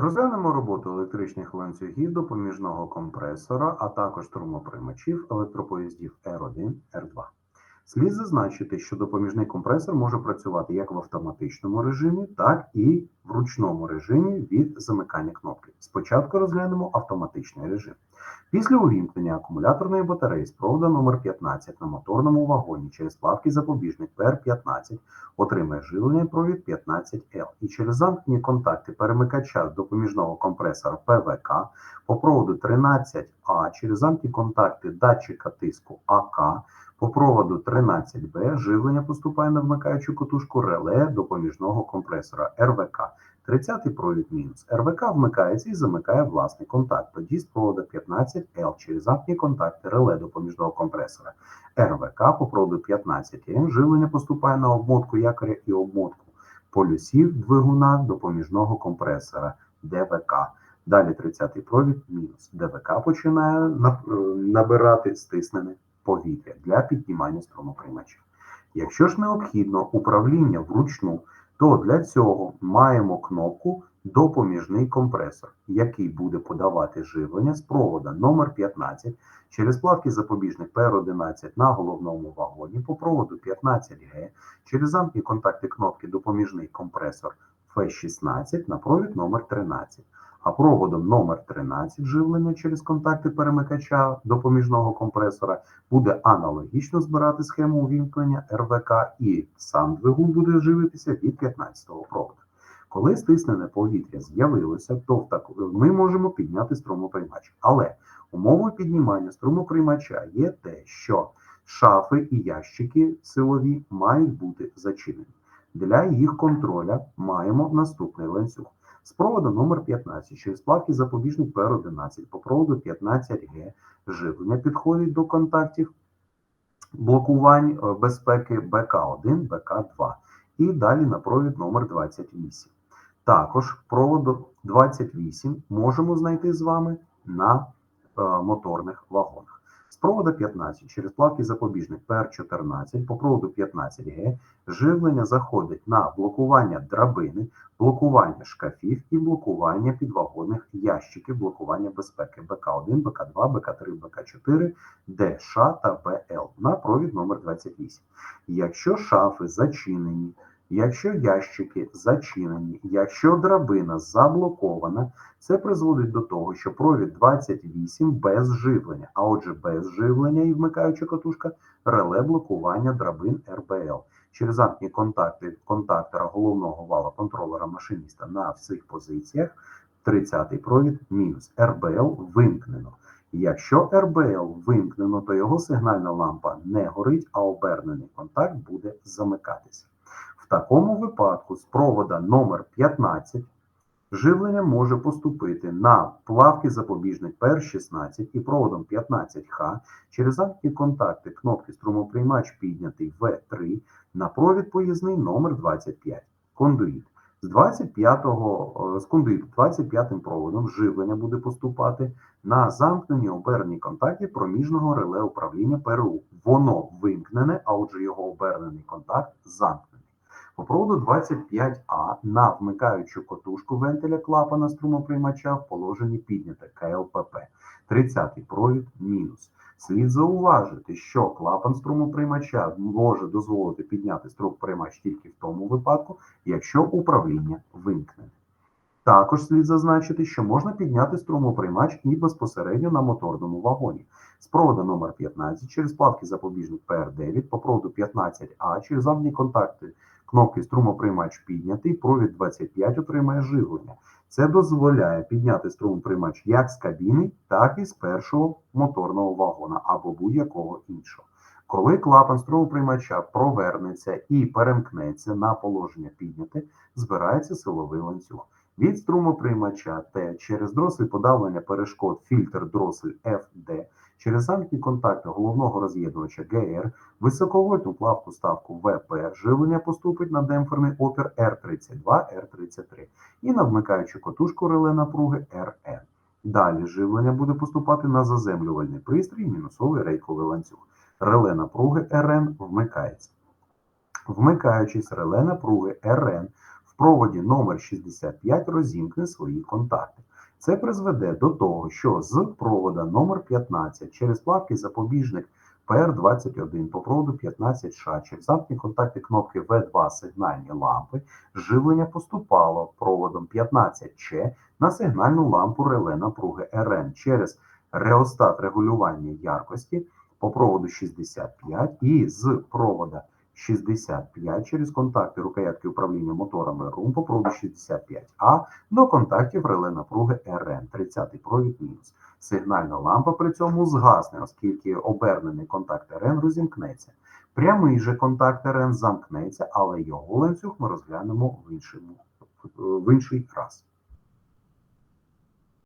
Розглянемо роботу електричних ланцюгів допоміжного компресора, а також турмоприймачів електропоїздів R1, R2. Слід зазначити, що допоміжний компресор може працювати як в автоматичному режимі, так і в ручному режимі від замикання кнопки. Спочатку розглянемо автоматичний режим. Після увімкнення акумуляторної батареї з провода номер 15 на моторному вагоні через плавкий запобіжник ПР-15 отримає живлення провід 15Л і через замкнені контакти перемикача з допоміжного компресора ПВК по проводу 13А через замкні контакти датчика тиску АК по проводу 13Б живлення поступає на вмикаючу котушку реле допоміжного компресора РВК. 30-й провід мінус. РВК вмикається і замикає власний контакт, тоді з провода 15. 15Л через апні контакти реле до поміжного компресора РВК по проводу 15М живлення поступає на обмотку якоря і обмотку полюсів двигуна до поміжного компресора ДВК. Далі 30-й провід мінус. ДВК починає е, набирати стиснене повітря для піднімання струмоприймачів. Якщо ж необхідно управління вручну, то для цього маємо кнопку Допоміжний компресор, який буде подавати живлення з провода номер 15 через плавкий запобіжник PR11 на головному вагоні по проводу 15G через замкні контакти кнопки Допоміжний компресор F16 на провід номер 13 а проводом номер 13 живлення через контакти перемикача допоміжного компресора буде аналогічно збирати схему увімкнення РВК і сам двигун буде живитися від 15-го проводу. Коли стиснене повітря з'явилося, то в так... ми можемо підняти струмоприймач. Але умовою піднімання струмоприймача є те, що шафи і ящики силові мають бути зачинені. Для їх контроля маємо наступний ланцюг. З проводу номер 15 через плавкий запобіжник PR11 по проводу 15G живлення підходить до контактів блокувань е, безпеки БК1, БК2 і далі на провід номер 28. Також провод 28 можемо знайти з вами на е, моторних вагонах. З проводу 15 через плавкий запобіжник PR14 по проводу 15G живлення заходить на блокування драбини, блокування шкафів і блокування підвагонних ящиків блокування безпеки БК1, БК2, БК3, БК4, ДШ та БЛ на провід номер 28. Якщо шафи зачинені, якщо ящики зачинені, якщо драбина заблокована, це призводить до того, що провід 28 без живлення, а отже, без живлення і вмикаюча катушка реле блокування драбин РБЛ через замкні контакти контактора головного вала контролера машиніста на всіх позиціях. 30-й провід мінус РБЛ вимкнено. Якщо РБЛ вимкнено, то його сигнальна лампа не горить, а обернений контакт буде замикатися. Такому випадку з провода номер 15 живлення може поступити на плавкий запобіжник PR16 і проводом 15Х через замкні контакти кнопки струмоприймач піднятий В3 на провід поїзний номер 25 кондуїт. З 25-го е, з кондуїту 25 проводом живлення буде поступати на замкнені обернені контакти проміжного реле управління ПРУ. Воно вимкнене, а отже його обернений контакт замкнений. По проводу 25А на вмикаючу котушку вентиля клапана струмоприймача в положенні підняте КЛПП. 30-й провід мінус. Слід зауважити, що клапан струмоприймача може дозволити підняти струмоприймач тільки в тому випадку, якщо управління вимкнене. Також слід зазначити, що можна підняти струмоприймач і безпосередньо на моторному вагоні. З проводу номер 15 через плавки запобіжник PR9 по проводу 15А через замкнені контакти кнопки струмоприймач піднятий, провід 25 отримає живлення. Це дозволяє підняти струмоприймач як з кабіни, так і з першого моторного вагона або будь-якого іншого. Коли клапан струмоприймача провернеться і перемкнеться на положення підняте, збирається силовий ланцюг. Від струмоприймача Т через дросель подавлення перешкод фільтр дросель FD через замкні контакти головного роз'єднувача ГР, високовольтну плавку ставку ВП, живлення поступить на демпферний опір R32, R33 і на вмикаючу котушку реле напруги RN. Далі живлення буде поступати на заземлювальний пристрій, мінусовий рейковий ланцюг. Реле напруги РН вмикається. Вмикаючись реле напруги РН проводі номер 65 розімкне свої контакти. Це призведе до того, що з провода номер 15 через плавкий запобіжник PR21 по проводу 15 ша через замкнені контакти кнопки V2 сигнальні лампи живлення поступало проводом 15Ч на сигнальну лампу реле напруги РН через реостат регулювання яркості по проводу 65 і з провода 65 через контакти рукоятки управління моторами РУМ по проводу 65А до контактів реле напруги РН, 30 провід мінус. Сигнальна лампа при цьому згасне, оскільки обернений контакт РН розімкнеться. Прямий же контакт РН замкнеться, але його ланцюг ми розглянемо в, іншому, в інший раз.